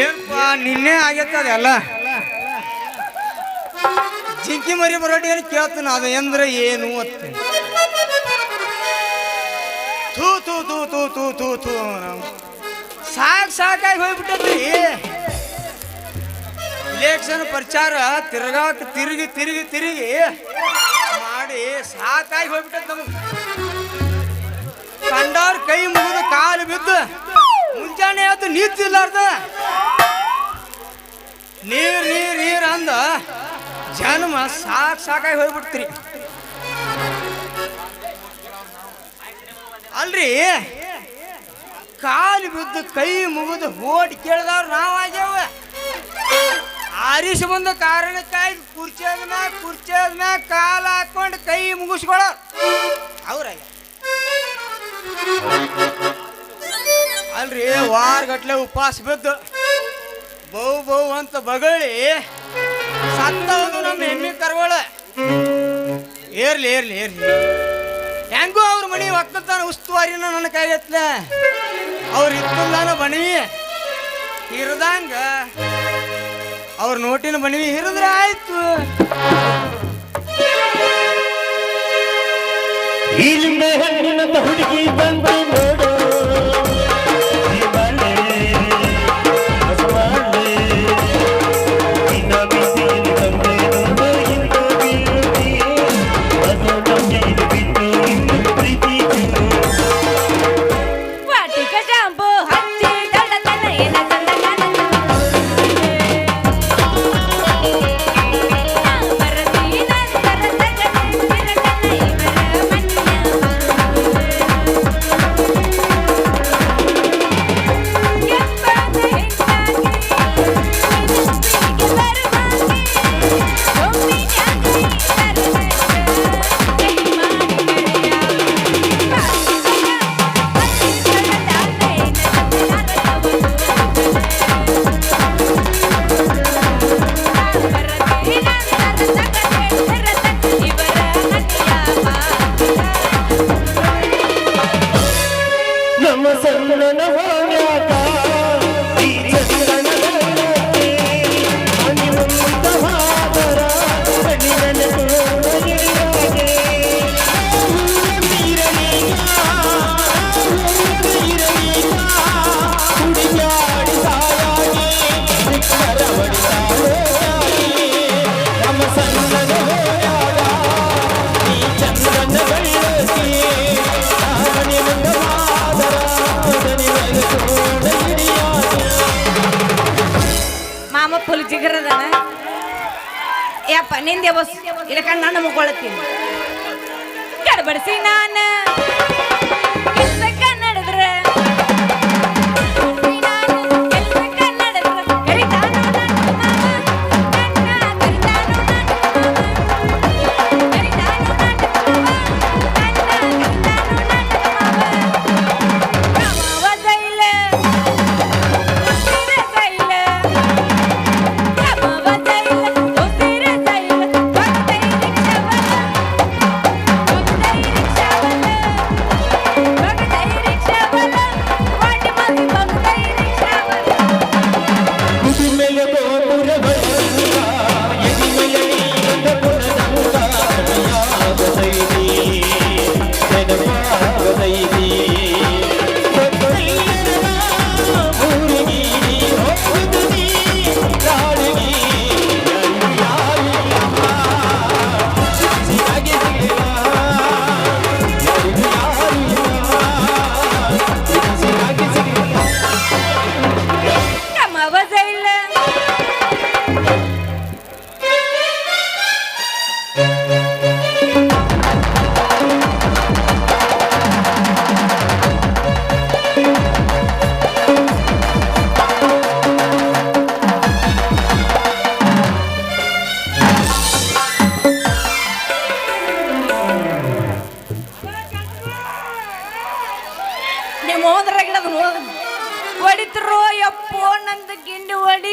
ಏನಪ್ಪ ನಿನ್ನೆ ಆಗೈತೆ ಅದೆಲ್ಲ ಜಿಂಕಿ ಮರಿ ಬರೋಟಿ ಏನು ಕೇಳ್ತೀನಿ, ಅದು ಎಂದ್ರೆ ಏನು ಅಂತ ಥೂ ಥೂ ಥೂ ಥೂ ಥೂ ಥೂ ಥೂ. ಸಾಕ್, ಸಾಕಾಗಿ ಹೋಗ್ಬಿಟ್ಟದ್ರಿ. ಇಲೆಕ್ಷನ್ ಪ್ರಚಾರ ತಿರ್ಗಾಕ ತಿರುಗಿ ತಿರುಗಿ ತಿರುಗಿ ಮಾಡಿ ಸಾಕಾಗಿ ಹೋಗ್ಬಿಟ್ಟದ ನಮಗೆ. ಕಂಡವ್ರ ಕೈ ಮುಗಿದು ಕಾಲು ಬಿದ್ದು ಮುಂಜಾನೆ ಅದು ನಿಂತಿಲ್ಲಾರ್ದ ನೀರ್ ನೀರ್ ನೀರ್ ಅಂದ. ಜನ್ಮ ಸಾಕ್ ಸಾಕಾಗಿ ಹೋಗ್ಬಿಡ್ತೀರಿ. ಅಲ್ರಿ, ಕಾಲು ಬಿದ್ದು ಕೈ ಮುಗಿದು ಓಡಿ ಕೇಳಿದವ್ರು ನಾವಾಗ್ಯಾವ ಆರಿಸಿ ಬಂದ ಕಾರಣಕ್ಕಾಗಿ ಕುರ್ಚಿಯಾದ ಮ್ಯಾಗ ಕುರ್ಚಿಯಾದ ಮ್ಯಾಗ ಕಾಲು ಹಾಕೊಂಡು ಕೈ ಮುಗಿಸ್ಕೊಳ ಅವ್ರಾಗ ಅಲ್ರಿ, ವಾರಗಟ್ಲೆ ಉಪವಾಸ ಬಿದ್ದು ಬೌ ಬೌ ಅಂತ ಬಗಳಿ ಸತ್ತವನು ನಮ್ಮ ಹೆಮ್ಮೆ ಕರ್ವಳ. ಏರ್ಲಿ ಏರ್ಲಿ ಏರ್ಲಿ. ಹೆಂಗೂ ಅವ್ರ ಮನೆ ಒಕ್ಕಲ್ತಾನ ಉಸ್ತುವಾರಿನ ನನ್ನ ಕೈಗೆತ್ಲ ಅವ್ರ ಇತ್ತಲ್ದಾನ ಬಣವಿ ಹಿರಿದಂಗ ಅವ್ರ ನೋಟಿನ ಬಣವಿ ಹಿರಿದ್ರೆ ಆಯ್ತು. ಹೆಣ್ಣಿನ ಹುಡುಗಿ ಬಂದು ನಿಂದೆ ಬಸ್ ಇಲ್ಲಕ ನಾನು ಮುಗೊಳ್ತೀನಿ ಗಡಬಡಿಸಿ ನಾನು.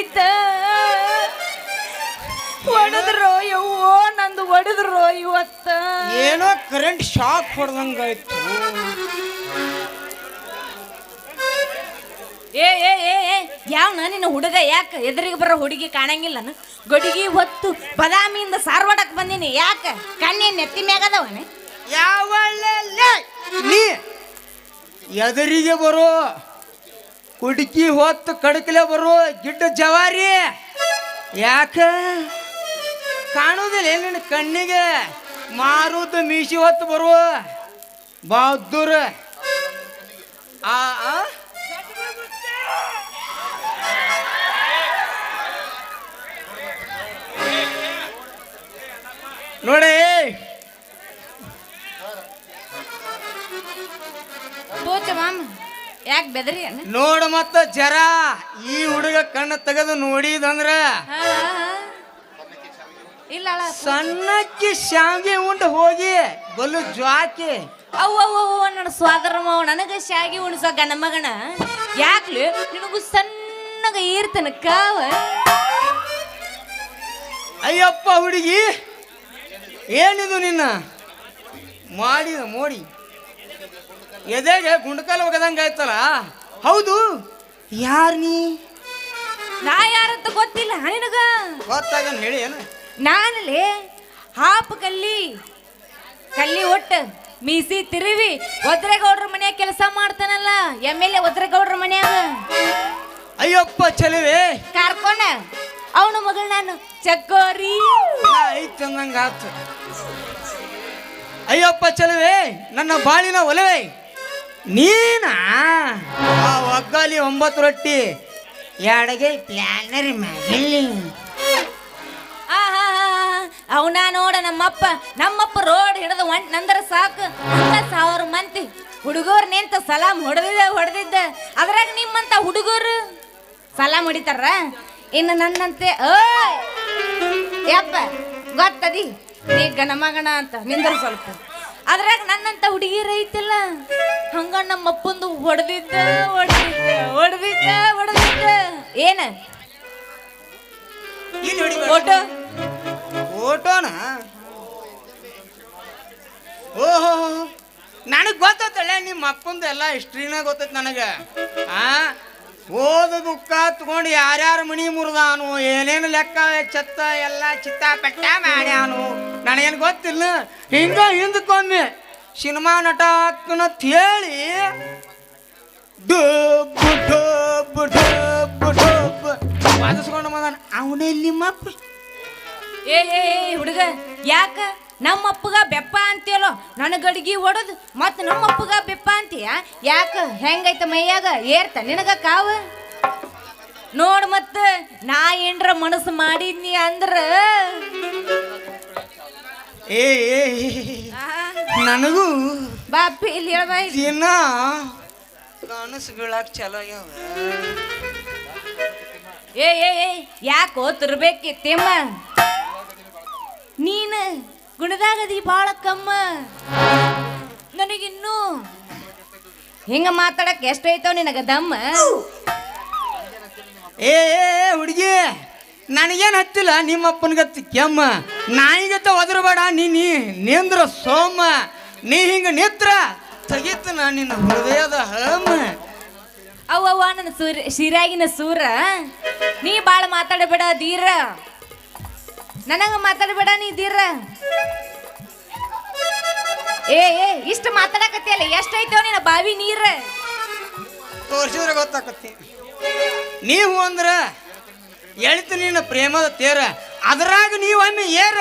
ಹೊಡಿತ ಹೊಡೆದ್ರೋ ಯವ್ವೋ ನಂದು ಹೊಡೆದ್ರೋ ಇವತ್ತ? ಏನೋ ಕರೆಂಟ್ ಶಾಕ್ ಹೊಡೆದಂಗಾಯ್ತು ಏ ಏ ಏ ಏ ಯಾವ ನಿನ್ನ ಹುಡುಗ ಯಾಕ ಎದುರಿಗೆ ಬರೋ ಹುಡುಗಿ ಕಾಣಂಗಿಲ್ಲನ ಗಡಿಗೆ ಹೊತ್ತು ಬದಾಮಿಯಿಂದ ಸಾರ್ವಾಡಕ್ ಬಂದೀನಿ ಯಾಕ? ಕಣ್ಣೆ ನೆತ್ತಿ ಮ್ಯಾಗದವನೇ ಯಾವ ನೀ ಎದುರಿಗೆ ಬರೋ ಹುಡುಕಿ ಹೊತ್ತು ಕಡಕಲೆ ಬರು ಗಿಡ್ಡ ಜವಾರಿ. ಯಾಕ? ಕಾಣುವುದಿಲ್ಲ ನಿನ್ನ ಕಣ್ಣಿಗೆ? ಮಾರುದು ಮೀಸಿ ಹೊತ್ತು ಬರುವ ಬಹದ್ದೂರ. ಆ ಆ? ಬೆದರಿ ನೋಡು ಮತ್ತ ಜರ ಈ ಹುಡುಗ ಕಣ್ಣು ತೆಗೆದು ನೋಡಿದಂದ್ರ ಇಲ್ಲ ಅಳ ಸಣ್ಣಕ್ಕಿ ಶಾವಿಗೆ ಉಂಡು ಹೋಗಿ ಬಲು ಜ್ವಾಕಿ. ಅವ್ವ ಅವ್ವ ಅವ್ ನನ್ನ ಸ್ವಾದರ ಮಾವ ನನಗ ಶಾಗಿ ಉಣಿಸೋ ಗಣ ಮಗನ. ಯಾಕ್ಲಿ? ನಿನಗೂ ಸಣ್ಣಗ ಏರ್ತನ ಕಾವ. ಅಯ್ಯಪ್ಪ ಹುಡುಗಿ ಏನಿದು ನಿನ್ನ? ಮಾಡಿದ ಮೋಡಿ. ಎದೆಗೆ ಗುಂಡ್ಕಲ್ ಒಗದಂಗ ಆಯ್ತಲ್ಲ? ಹೌದು. ಯಾರು ನೀ? ನಾ ಯಾರಂತ ಗೊತ್ತಿಲ್ಲ ನಿನಗ? ಗೊತ್ತಾಗ ಹೇಳಿ ಏನು? ನಾನಲ್ಲಿ ಹಾಪ್ ಕಲ್ಲಿ ಕಲ್ಲಿ ಒಟ್ಟು ಮೀಸಿ ತಿರುವಿ ಒದ್ರೆಗೌಡ್ರ ಮನ್ಯಾಗ ಕೆಲಸ ಮಾಡ್ತಾನಲ್ಲ ಎಂ ಎಲ್ ಎ ಒದ್ರೆಗೌಡ್ರ ಮನ್ಯಾಗ. ಅಯ್ಯಪ್ಪ ಚಲುವೆ. ಕಾರ್ಕೊಂಡ ಅವನ ಮಗಳು ನಾನು ಚಕ್ಕೋರಿ. ಐತ್ ಅಂದಂಗ ಆತು. ಅಯ್ಯಪ್ಪ ಚಲುವೆ ನನ್ನ ಬಾಳಿನ ಒಲವೇ. ನೀನ? ಆ ಒಗ್ಗಾಲಿ ಒಂಬತ್ತು ರೊಟ್ಟಿ, ಎಡಗೆ ಪ್ಲಾನರಿ ಮಗಲಿ ಅವನ ನೋಡ ನಮ್ಮಪ್ಪ ನಮ್ಮಪ್ಪ ರೋಡ್ ಹಿಡಿದು ಒಂಟ್ ನಂದ್ರ ಸಾಕು. ಸಾವಿರ ಮಂದಿ ಹುಡುಗರು ನಿಂತ ಸಲಾಮ್ ಹೊಡೆದಿದ್ದೆ ಹೊಡೆದಿದ್ದ. ಅದ್ರಾಗ ನಿಮ್ಮಂತ ಹುಡುಗರು ಸಲಾಮ್ ಹೊಡಿತಾರ ಇನ್ನು ನನ್ನಂತೆ, ಓಯ್! ಯಪ್ಪ, ಗೊತ್ತದಿ? ನೀ ಗಣಮಗಣ ಅಂತ, ನಿಂದ್ರ ಸ್ವಲ್ಪ. ಅದ್ರಾಗ ನನ್ನಂತ ಹುಡುಗಿರ ಐತಿಲ್ಲ ಹಂಗ ನಮ್ಮ ಅಪ್ಪಂದು ಹೊಡೆದಿದ್ದ ಹೊಡೆದಿದ್ದ ಹೊಡೆದಿದ್ದ ಹೊಡೆದಿದ್ದ. ಏನ? ಫೋಟೋ? ಫೋಟೋನ? ಓಹೋ ನನಗೆ ನಿಮ್ಮ ಅಪ್ಪಂದು ಎಲ್ಲ ಹಿಸ್ಟ್ರಿನ ಗೊತ್ತೈತೆ ನನಗೆ. ಆ? ಓದು ದುಃಖ ತಗೊಂಡು ಯಾರ್ಯಾರ ಮಣಿ ಮುರಿದಾನು ಏನೇನು ಲೆಕ್ಕ ಚತ್ತ ಎಲ್ಲ ಚಿತ್ತ ಪಟ್ಟ ಮಾಡ್ಯಾನು ನನಗೇನು ಗೊತ್ತಿಲ್ಲ. ಹಿಂಗ ಹಿಂದಕ್ಕೊಮ್ಮೆ ಸಿನಿಮಾ ನಟ ಅಂತ ಹೇಳಿ ವಾದಿಸ್ಕೊಂಡು ಬಂದಾನ. ಅವನೇ ಇಲ್ಲಿ ಮಪ್ಪ ಏ, ಹುಡುಗ ಯಾಕ? ನಮ್ಮಪ್ಪಗ ಬೆಪ್ಪ ಅಂತೀಯಲ್ಲೋ? ನನಗ ಅಡ್ಗಿ ಒಡದು ಮತ್ ನಮ್ಮಪ್ಪಗ ಬೆಪ್ಪ ಅಂತೀಯ? ಯಾಕ? ಹೆಂಗೈತ ಮೈಯಾಗ? ಏರ್ತ ನಿನಗ ಕಾವ? ನೋಡು ಮತ್ತ ನಾ ಏನ್ರ ಮನಸ್ಸು ಮಾಡಿದ್ನಿ ಅಂದ್ರ? ಏ ನನಗೂ ಬಾಪಿ ಇಲ್ಲಿ ಹೇಳ್ಬಾ. ದಿನ ಕನಸು ಬೀಳಾಕ ಚಲೋ ಆಗ್ಯಾವ. ಏ ಏ ಯಾಕೋ ಯಾಕೋ ತಿರ್ಬೇಕಿತ್ತೇಮ್ಮ? ನೀನು ಗುಣದಾಗದಿ ಬಾಳ ಕಮ್ಮ. ನನಗಿನ್ನೂ ಹಿಂಗ ಮಾತಾಡಕ್ ಎಷ್ಟೈತೋ ನಿನಗ ದಮ್ಮ. ಏ ಹುಡುಗಿ ನನಗೇನು ಹತ್ತಿಲ್ಲ ನಿಮ್ಮಪ್ಪನ ಗತ್ತಿ ಕೆಮ್ಮ. ನಾಯಿಗತ್ತ ಒದರಬೇಡ ನೀ ನಿಂದ್ರ ಸೋಮ. ನೀ ಹಿಂಗ ನಿತ್ರ ತೆಗಿತ ನಾ ನಿನ್ನ ಹೃದಯದ ಹಮ್ಮ ಅವ್ವ ನನ್ನ ಸೂರ್ಯ ಶಿರಾಗಿನ ಸೂರ. ನೀ ಬಾಳ ಮಾತಾಡಬೇಡ ದೀರ. ನನಗ ಮಾತಾಡಬೇಡ ನೀ ದೀರ ಏ ಏ ಇಷ್ಟ ಮಾತಾಡಕತ್ತಿಯಲ್ಲ ಎಷ್ಟೈತೋ ನಿನ್ನ ಬಾವಿ ನೀರ ತೋರ್ಸಿದ್ರೆ ಗೊತ್ತಾಕತ್ತಿ ನೀವು ಅಂದ್ರ ಎಳಿತು ನಿನ್ನ ಪ್ರೇಮದ ತೇರ ಅದರಾಗ ನೀವು ಒಮ್ಮೆ ಏರ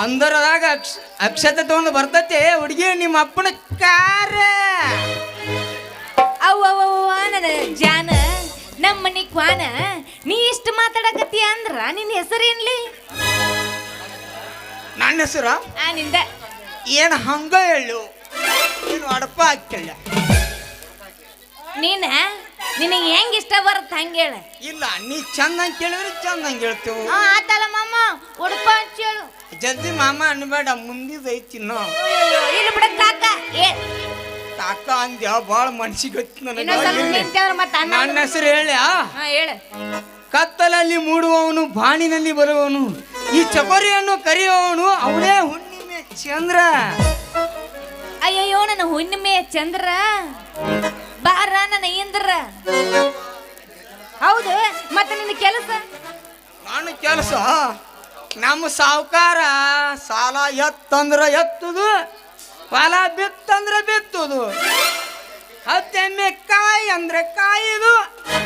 ಅಂದರದಾಗ ಅಕ್ಷ ಅಕ್ಷತೆ ತಗೊಂಡು ಬರ್ತತೆ ಹುಡುಗಿ ನಿಮ್ಮ ಅಪ್ಪನ ಕಾರ ಅವ್ವ ನನ್ನ ಜಾನ ನಮ್ಮ ಮನಿ ಕ್ವಾನ ನೀ ಇಷ್ಟ ಮಾತಾಡಕತ್ತಿ ಅಂದ್ರ ನಿನ್ನ ಹೆಸರೇನ್ಲಿ? ನನ್ನ ಹೆಸರ? ಆ ನಿಂದ. ಏನು ಹಂಗ ಹೇಳು? ಅಡಪ ಹಾಕಿಲ್ಲ ನೀನ ನಿನಗೆ ಹೆಂಗ್ ಇಷ್ಟ ಬರುತ್ತೆ ಹಂಗ ಹೇಳ. ಇಲ್ಲ ನೀ ಚಂದಂಗೆ ಕೇಳಿದ್ರೆ ಚಂದಂಗೆ ಹೇಳ್ತೇವೆ. ಆ ಆತಲ್ಲ ಮಾಮ ಉಡುಪ ಹಚ್ಚೇಳು ಜಲ್ದಿ ಮಾಮ ಅನ್ಬೇಡ ಮುಂದಿದ ಐತಿ ನೋ ಇಲ್ಲಿ ಕಾಕ ಅಂದ್ಯ ಭಾಳ ಮನ್ಸಿಗೆ ಗೊತ್ತು ನನಗೆ ನನ್ನ ಹೆಸರು ಹೇಳ. ಕತ್ತಲಲ್ಲಿ ಮೂಡುವವನು ಬಾಣಿನಲ್ಲಿ ಬರುವವನು ಈ ಚಪರಿಯನ್ನು ಕರೆಯುವವನು ಅವನೇ ಹುಣ್ಣಿಮೆ ಚಂದ್ರ. ಅಯ್ಯಯ್ಯೋ ನನ್ನ ಹುಣ್ಣಿಮೆ ಚಂದ್ರ. ಬಾರ ನನ್ನ ಇಂದ್ರ. ಹೌದು ಮತ್ತೆ ನಿನ್ನ ಕೆಲಸ? ನಾನು ಕೆಲಸ? ನಮ್ಮ ಸಾವುಕಾರ ಸಾಲ ಎತ್ತಂದ್ರ ಎತ್ತುದು ಹೊಲ ಬಿತ್ತಂದ್ರೆ ಬಿತ್ತುದು. ಹತ್ತೆಮ್ಮೆ ಕಾಯಿ ಅಂದ್ರೆ ಕಾಯಿದು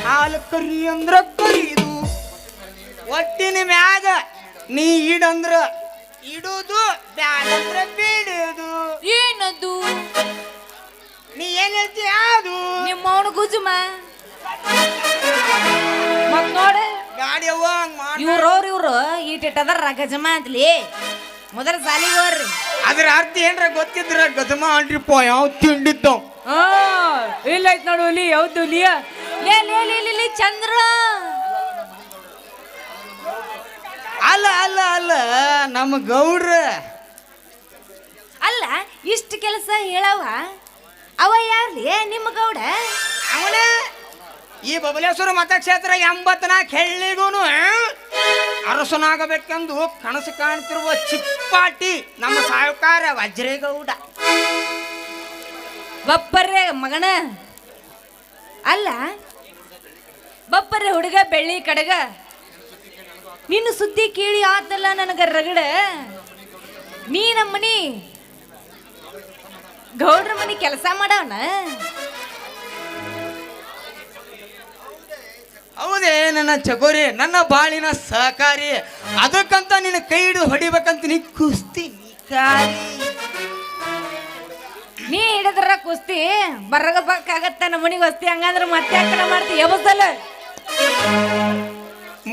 ಹಾಲು ಕರಿ ಅಂದ್ರೆ ಕರಿದು. ಒಟ್ಟಿನ ಮ್ಯಾಗ ನೀ ಇಡಂದ್ರ ಇಡುದು ಬ್ಯಾಡಂದ್ರೆ ಬಿಡುದು. ಏನದು? ನೀ ಏನ್ ಹೇಳ್ತಿ ಅದು ನಿಮ್ಮ ಅವನು ಗುಜುಮ ಮತ್ ನೋಡು. ಗಾಡಿ ಅವ್ವ ಹಂಗ್ ಮಾಡ್ ಇವ್ರವ್ರ ಇವ್ರು ಈಟಿಟ್ಟದಾರ ಗಜಮ ಅಂತಲಿ ಮೊದಲ ಸಾಲಿಗೆ ಹೋಗ್ರಿ. ಅದ್ರ ಅರ್ಥ ಏನ್ರ ಗೊತ್ತಿದ್ರ ಗದಮ ಅಂಟ್ರಿಪ್ಪ ಯಾವ ತಿಂಡಿತ್ತು. ಆ ಇಲ್ಲ ಆಯ್ತು ನೋಡು ಇಲ್ಲಿ ಯಾವ್ದು ಇಲ್ಲಿ ಲೇ ಲೇ ಲೇ ಲೇ, ಲೇ ಚಂದ್ರ. ಅಲ್ಲ ಅಲ್ಲ ಅಲ್ಲ ನಮ್ಮ ಗೌಡ್ರ. ಅಲ್ಲ ಇಷ್ಟು ಕೆಲಸ ಹೇಳವ ಅವ ಯಾರ್ಲಿ ನಿಮ್ಮ ಗೌಡ? ಅವನೇ ಈ ಬಬಲೇಶ್ವರ ಮತಕ್ಷೇತ್ರ ಎಂಬತ್ನಾಲ್ಕು ಹೆಳ್ಳಿಗೂನು ಅರಸನಾಗಬೇಕೆಂದು ಕನಸು ಕಾಣ್ತಿರುವ ಚಿಪ್ಪಾಟಿ ನಮ್ಮ ಸಾಹುಕಾರ ವಜ್ರೇಗೌಡ. ಬಪ್ಪರ್ರೆ ಮಗನ ಅಲ್ಲ, ಬಪ್ಪರ್ರೆ ಹುಡುಗ ಬೆಳ್ಳಿ ಕಡಗ. ನಿನ್ನ ಸುದ್ದಿ ಕೇಳಿ ಆತಲ್ಲ ನನಗ ರಗಡ. ನೀ ನಮ್ಮನಿ ಗೌಡ್ರ ಮನಿ ಕೆಲಸ ಮಾಡವನ? ಹೌದೇ ನನ್ನ ಚಗೋರಿ ನನ್ನ ಬಾಳಿನ ಸಹಕಾರಿ. ಅದಕ್ಕಂತ ನಿನ್ನ ಕೈ ಹಿಡಿದು ಹೊಡಿಬೇಕಂತ ನೀ ಕುಸ್ತಿ. ನೀ ಹಿಡಿದ್ರ ಕುಸ್ತಿ ಬರಗಬೇಕಾಗತ್ತ ನಮ್ಮ ಮನಿಗೆ ಹೊಸ್ತಿ ಹಂಗಂದ್ರೆ ಮತ್ತೆ ಯಾಕನ ಮಾಡ್ತಿ? ಎಬಸಲ್ಲ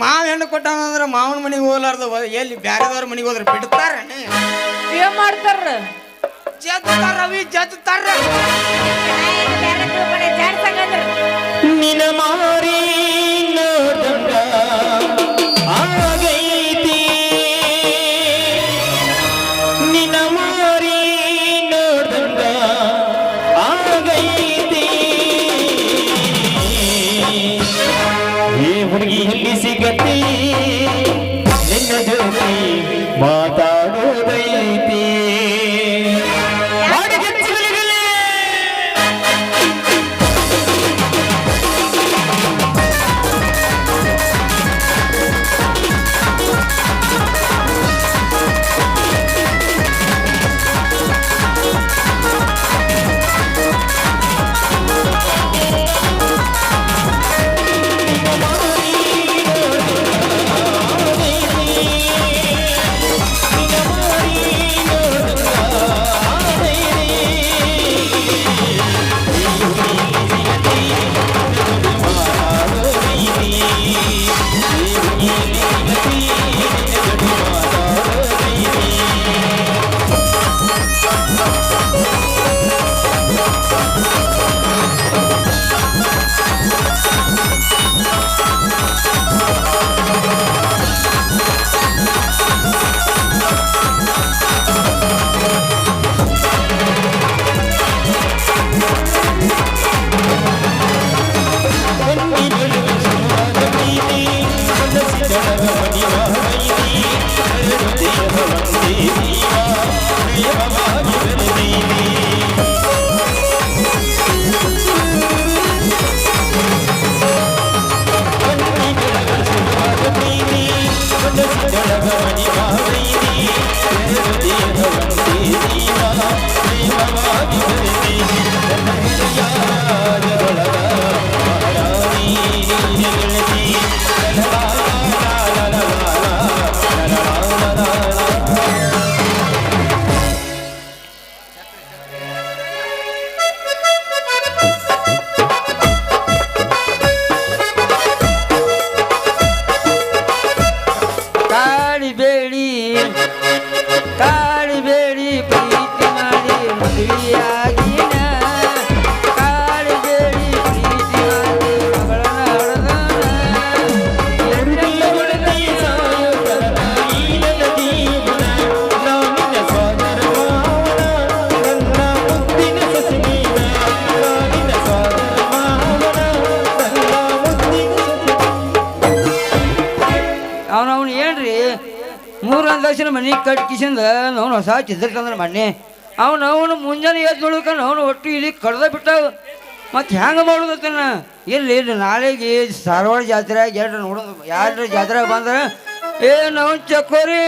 ಮಾವ ಹೆಣ್ಣು ಕೊಟ್ಟಾನಂದ್ರ ಮಾವನ ಮನೆಗೆ ಹೋಗ್ಲಾರ್ದ ಎಲ್ಲಿ ಬ್ಯಾರೆದವ್ರ ಮನೆಗೆ ಹೋದ್ರೆ ಬಿಡ್ತಾರ? ಏನ್ ಮಾಡ್ತಾರ? ಜತ್ತಾರ ರವಿ ಜತ್ತಾರ. ಬ್ಯಾರೆ ತಿಳ್ಕೊಂಡೆ, ಜಾಡ್ಸಂಗಂದ್ರ. ನಿನ ಮಾರಿ ಅಂದಾಸಿನ ಮನೆ ಕಟ್ ಕಿಸಿಂದ ಅವನು ಹೊಸ ಚಿದ್ರಕಂದ್ರೆ ಮೊನ್ನೆ. ಅವನು ಅವನು ಮುಂಜಾನೆ ಎದ್ದು ನೋಡ್ಕೊಂಡು ಅವನು ಒಟ್ಟು ಇಲ್ಲಿ ಕಡ್ದ ಬಿಟ್ಟಾವ. ಮತ್ತೆ ಹೆಂಗೆ ಮಾಡೋದತ್ತನ ಇಲ್ಲಿ ಇಲ್ಲಿ ನಾಳೆಗೆ ಧಾರವಾಡ ಜಾತ್ರೆ ಎರಡು ನೋಡೋದು. ಯಾರ ಜಾತ್ರೆ ಬಂದ್ರೆ, ಏ ನಾವು ಚಕ್ಕೋರಿ,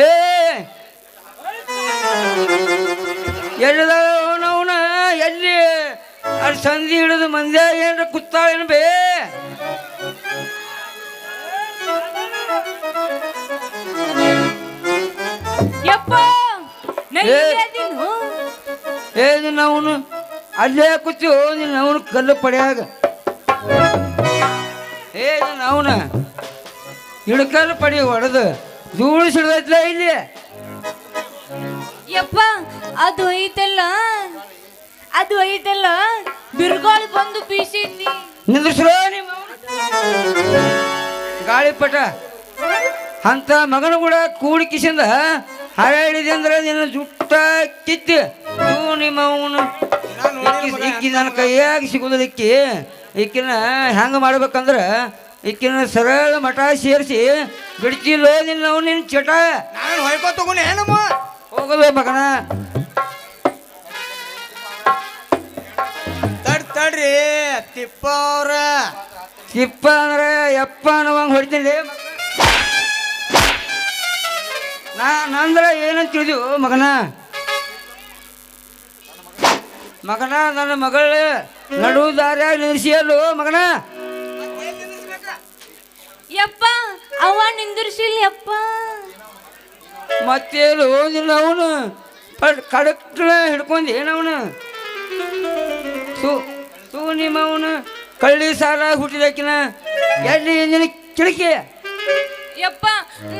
ಏ! ಎಲ್ಲಿದ ಅವನವನ? ಎಲ್ಲಿ? ಅಲ್ಲಿ ಸಂಧಿ ಹಿಡಿದು ಮಂದ್ಯಾಗ ಏನ್ರ ಕುತ್ತಾಳೇನು ಬೇ? ಯಪ್ಪ ನೀನು? ಏ ನಿನ್ನ ಅವನು ಅಲ್ಲೇ ಕೂತಿ ನಿನ್ನ ಅವನು ಕಲ್ಲು ಪಡೆಯಾಗ. ಏ ನಿನ್ನ ಅವನ ಹಿಡ್ಕಲ್ಲು ಪಡಿ ಹೊಡೆದು ಧೂಳು ಸಿಡ್ದೈತ್ಲ ಇಲ್ಲಿ. ಯಪ್ಪ ಅದು ಐತಲ್ಲ ಅದು ಐತಲ್ಲ ಬಿರುಗಾಳಿ ಬಂದು ಬೀಸೈತಿ ನಿಂದ್ರಿಸ್ರೋ ನಿಮ್ಮ ಅವ್ನ. ಗಾಳಿಪಟ. ಅಂತ ಮಗನ ಕೂಡ ಕೂಡಿ ಕಿಸಿಂದ ಹಾರಾಡಿದೆ ಅಂದ್ರೆ ನಿನ್ನ ಜುಟ್ಟ ಕಿತ್ತಿ. ಇವು ನಿಮ್ಮ ಅವನು. ಇಕ್ಕಿ ನನ್ನ ಕೈಯಾಗಿ ಸಿಗೋದಿಲ್ಲ ಇಕ್ಕಿ. ಇಕ್ಕಿನ ಹೆಂಗೆ ಮಾಡ್ಬೇಕಂದ್ರೆ ಇಕ್ಕಿನ ಸರಳ ಮಠ ಸೇರಿಸಿ ಬಿಡ್ತಿಲ್ಲೋ ನಿನ್ನ ಅವ್ನು ನಿನ್ನ ಚಟ. ನಾನು ಹೊಯ್ಕೋ ತಗೊಂಡು ಏನಮ್ಮ ಹೋಗಲ್ಲ ಮಗನ. ತಡ್ ತಡ್ರಿ ತಿಪ್ಪ ಅವ್ರ. ತಿಪ್ಪ ಅಂದ್ರೆ ಯಪ್ಪ ಅನ್ನೋವಂಗೆ ಹೊಡಿತೀನಿ. ನಾ ನಂದ್ರ ಏನಂತ ತಿಳಿದು? ಮಗನ. ಮಗನ ನನ್ನ ಮಗಳ ನಡು ದಾರ್ಯಾಗ ನಿಲ್ಸಿಯಲ್ಲು ಮಗನ? ಯಪ್ಪ ಅವ ನಿಂದಿರ್ಸಿಲ್ಲ ಯಪ್ಪ. ಮತ್ತೇನು ಓದಿಲ್ಲ ಅವನು? ಕಡಕ್ಟ ಹಿಡ್ಕೊಂಡು ಏನವನು? ಸು ಸು ನಿಮ್ಮ ಅವನು ಕಳ್ಳಿ ಸಾಲ ಹುಟ್ಟಿದಕ್ಕಿನ ಎಲ್ಲಿ ನಿನ್ನ ಕಿಟಕಿ. ಯಪ್ಪ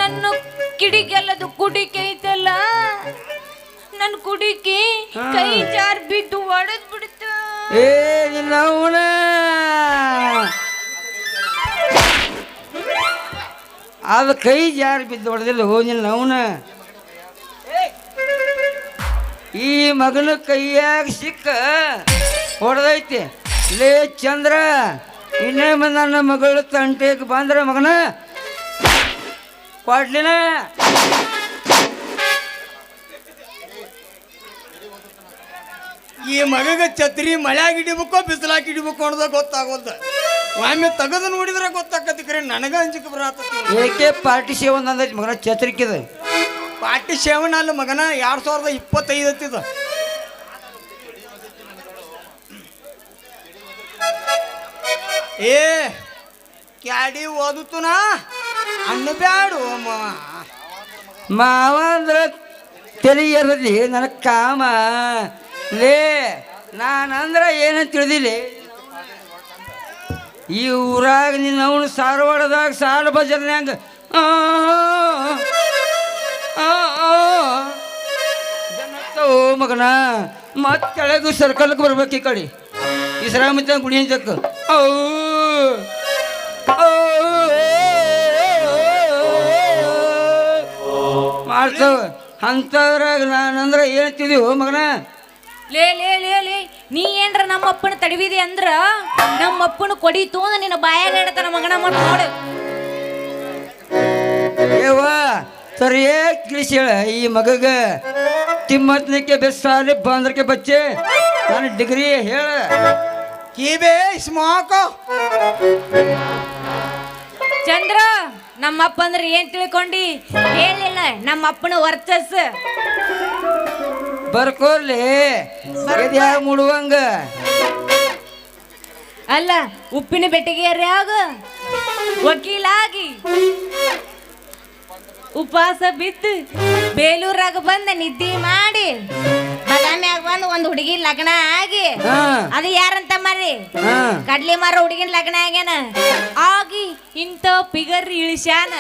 ನನ್ನ ಕಿಡಿಗೆಲ್ಲದು ಕುಡಿಕೆ ಐತಲ್ಲ? ನನ್ನ ಕುಡಿಕೆ. ಕೈ ಜಾರ್ ಬಿದ್ದು ಒಡೆದ್ ಬಿಡ್ತು. ಏ ನಿನ್ನ ಅವನ ಅದು ಕೈ ಜಾರ್ ಬಿದ್ದು ಹೊಡೆದಿಲ್ಲ ಹೋ ನಿನ್ನ ಅವನ ಈ ಮಗನ ಕೈಯಾಗ ಸಿಕ್ಕ ಹೊಡೆದೈತಿ. ಲೇ ಚಂದ್ರ ಇನ್ನೇ ನನ್ನ ಮಗಳು ತಂಟೆಗೆ ಬಂದ್ರೆ ಮಗನ ಕೊಡ್ಲಿನ ಈ ಮಗಗ ಛತ್ರಿ ಮಳ್ಯಾಗ ಹಿಡಿಬೇಕೋ ಬಿಸಿಲಾಗ ಹಿಡಿಬೇಕು ಅನ್ನೋದ ಗೊತ್ತಾಗೋದ ಒಮ್ಮೆ ತೆಗೆದು ನೋಡಿದ್ರೆ ಗೊತ್ತಾಕತಿ ಕರೆ ನನಗ ಅಂಜಿಕೆ ಬರತ್ತ ಏಕೆ ಪಾರ್ಟಿ ಸೇವನ್ ಅಂದೈತಿ ಮಗನ ಛತ್ರಿಕಿದ? ಪಾರ್ಟಿ ಸೇವನ ಅಲ್ಲ ಮಗನ ಎರಡ್ ಸಾವಿರದ ಇಪ್ಪತ್ತೈದು ಹತ್ತಿದ. ಏ ಕ್ಯಾಡಿ ಓದುತ್ತುನ ಅನ್ನಬ್ಯಾಡು ಅಮ್ಮ ಮಾವ ಅಂದ್ರ ತಿಳಿಯರಲಿ ನನ ನನಗೆ ಕಾಮ ಲೇ ನಾನಂದ್ರ ಏನಂತ ತಿಳಿದಿಲ್ಲ ಈ ಊರಾಗ ನಿನ್ನ ಅವನು ಸಾರವಾಡದಾಗ ಸಾಲ. ಜನತ್ತ ಓ ಮಗನ ಮತ್ತೆ ಕೆಳಗೆ ಸರ್ಕಲ್ಗೆ ಬರ್ಬೇಕು ಈ ಕಡೆ ವಿಶ್ರಾಮಿತ ಗುಡಿ ಹಂಚಕ್ಕ ಔ ಮಾಡ್ತಾವ ಅಂಥವ್ರಾಗ ನಾನಂದ್ರೆ ಏನ್ ತಿಳಿವು ಮಗನ? ಲೇ ಲೇ ಲೇ ಲೇ ನೀ ಏನ್ರ ನಮ್ಮ ಅಪ್ಪನ ತಡವಿದಿ ಅಂದ್ರ ನಮ್ಮ ಅಪ್ಪನ ಕೊಡಿ ಅಂದ್ರೆ ನಿನ್ನ ಬಾಯಾಗ ಹೇಳ್ತಾನ ಮಗನ ಮತ್ ನೋಡು. ಏವ ಸರಿಯೇ ತಿಳಿಸಿ ಹೇಳ ಈ ಮಗಗ. ತಿಮ್ಮತ್ನಿಕೆ ಬೆಸ್ಸಾಲಿ ಬಂದ್ರಕ್ಕೆ ಬಚ್ಚೆ. ನಾನು ಡಿಗ್ರಿ ಹೇಳ. ಕೀಬೆ ಸ್ಮಾಕ ಚಂದ್ರ ನಮ್ಮ ಅಪ್ಪ ಅಂದ್ರೆ ಏನ್ ತಿಳ್ಕೊಂಡಿ? ಹೇಳಿಲ್ಲ ನಮ್ಮ ಅಪ್ಪನ ವರ್ಚಸ್ ಬರ್ಕೋರ್ಲಿ ಎದ್ಯಾಗ ಮುಡುವಂಗ? ಅಲ್ಲ ಉಪ್ಪಿನ ಬೆಟ್ಟಿಗೆ ಬೆಟ್ಟಿಗೆಯಾಗ ವಕೀಲಾಗಿ. ಉಪವಾಸ ಬಿದ್ದು ಬೇಲೂರಾಗ ಬಂದ ನಿದ್ದೆ ಮಾಡಿ. ಬದಾಮ್ಯಾಗ ಬಂದು ಒಂದು ಹುಡುಗಿ ಲಗ್ನ ಆಗಿ. ಹಾ. ಅದು ಯಾರಂತ ಮರಿ? ಹಾ. ಕಡ್ಲಿ ಮಾರ ಹುಡುಗಿನ ಲಗ್ನ ಆಗ್ಯಾನ? ಆಗಿ ಇಂಥ ಪಿಗರ್ ಇಳಿಸ್ಯಾನ?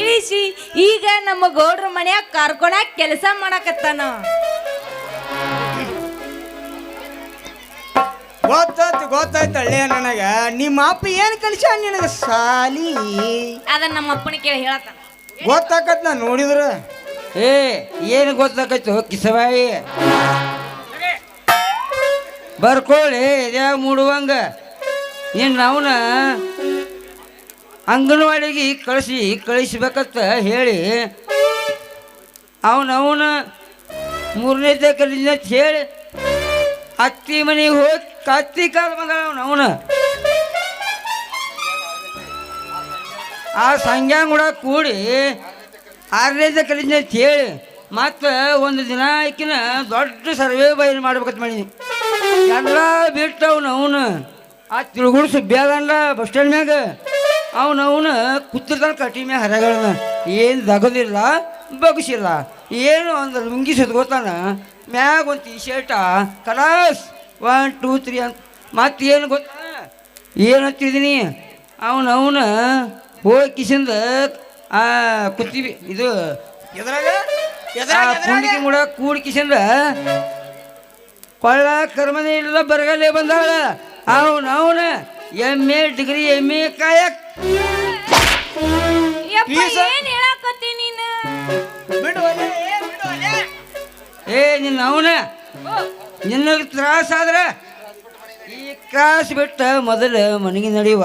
ಇಳಿಸಿ ಈಗ ನಮ್ಮ ಗೌಡ್ರ ಮನ್ಯಾಗ ಕರ್ಕೊಳಕ್ ಕೆಲಸ ಮಾಡಕತ್ತಾನ. ಗೊತ್ತಾಯ್ತು ಗೊತ್ತಾಯ್ತು ಹಳ್ಳಿಯ ನನಗ. ನಿಮ್ಮ ಅಪ್ಪ ಏನು ಕಲಿಸ ನಿನಗ ಸಾಲಿ? ಅದನ್ನ ನಮ್ಮ ಅಪ್ಪನ ಕೇಳಿ ಹೇಳತ್ತಾನ. ಗೊತ್ತಾಕತ್ ನಾ ನೋಡಿದ್ರ? ಏ, ಏನು ಗೊತ್ತಾಕೈತು ಕಿಸಬಾಯಿ ಬರ್ಕೊಳ್ಳಿ ಇದೇ ಮೂಡುವಂಗ. ಇನ್ನು ಅವನ ಅಂಗನವಾಡಿಗೆ ಕಳಿಸಿ, ಕಳಿಸ್ಬೇಕಂತ ಹೇಳಿ ಅವನವನ ಮೂರನೇ ಕಲಿಂದ ಹೇಳಿ ಅತ್ತಿ ಮನೆಗೆ ಹೋಗಿ ಕತ್ತಿ ಕಾಲ ಬಂದ ಅವನು ಆ ಸಂಗ್ಯಾಂಗ್ ಕೂಡ ಕೂಡಿ ಆರನೇದ ಕಲಿಂದ ಅಂತ ಹೇಳಿ, ಮತ್ತು ಒಂದು ದಿನ ಆಕಿನ ದೊಡ್ಡ ಸರ್ವೇ ಬಯಲು ಮಾಡ್ಬೇಕಂತ ಮಾಡೀನಿ. ಎಲ್ಲ ಬಿಟ್ಟವನು ಅವನು, ಆ ತಿಳುಗುಡ್ಸು ಬೇಗಲ್ಲ ಬಸ್ ಸ್ಟ್ಯಾಂಡ್ ಮ್ಯಾಗ. ಅವನು ಅವನು ಕಟ್ಟಿ ಮ್ಯಾಗ ಹರಗಳನ್ನ ಏನು ದಗದಿಲ್ಲ, ಬಗ್ಸಿಲ್ಲ. ಏನು ಒಂದು ಲುಂಗಿ ಸುತ್ಕೋತಾನ, ಮ್ಯಾಗ ಒಂದು T shirt class one two three ಅಂತ. ಮತ್ತೆ ಏನು ಗೊತ್ತಾ? ಏನಂತಿದ್ದೀನಿ ಅವನು ಅವನು ಹೋಗಿ ಕಿಸಿಂದ ಆ ಕುತ್ತಿವಿ ಇದು ಎದ್ರಾಗ? ಮೂಡ ಕೂಡ ಕೊಳ್ಳ ಕರ್ಮನೆ ಇಲ್ಲ ಬರಗಲ್ಲೇ ಬಂದಾಳ. ಅವನ ಅವನ M A degree M A ಕಾಯಕ್. ಏ ನಿನ್ನ ಅವನ ನಿನ್ನ ತ್ರಾಸ ಆದ್ರ ಈ ಕ್ರಾಸ್ ಬಿಟ್ಟ ಮೊದಲು ಮನೆಗೆ ನಡೆಯುವ.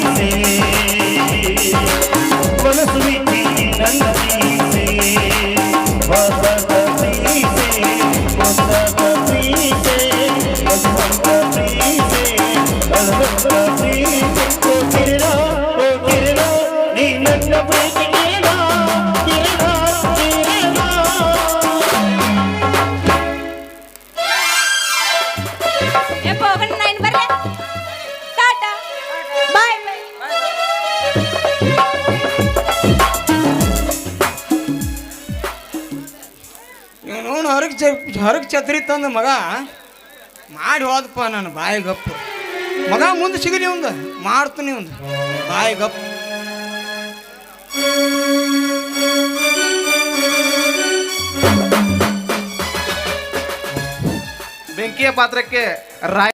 ಹೊರಗೆ ಛತ್ರಿ ತಂದು ಮಗ ಮಾಡಿ ಹೋದಪ್ಪ ನಾನು ಬಾಯಿ ಗಪ್ಪು. ಮಗ ಮುಂದೆ ಸಿಗಲಿ ಒಂದು ಮಾಡ್ತೀನಿ ಒಂದು ಬಾಯಿ ಗಪ್ಪು ಬೆಂಕಿಯ ಪಾತ್ರಕ್ಕೆ ರಾಯ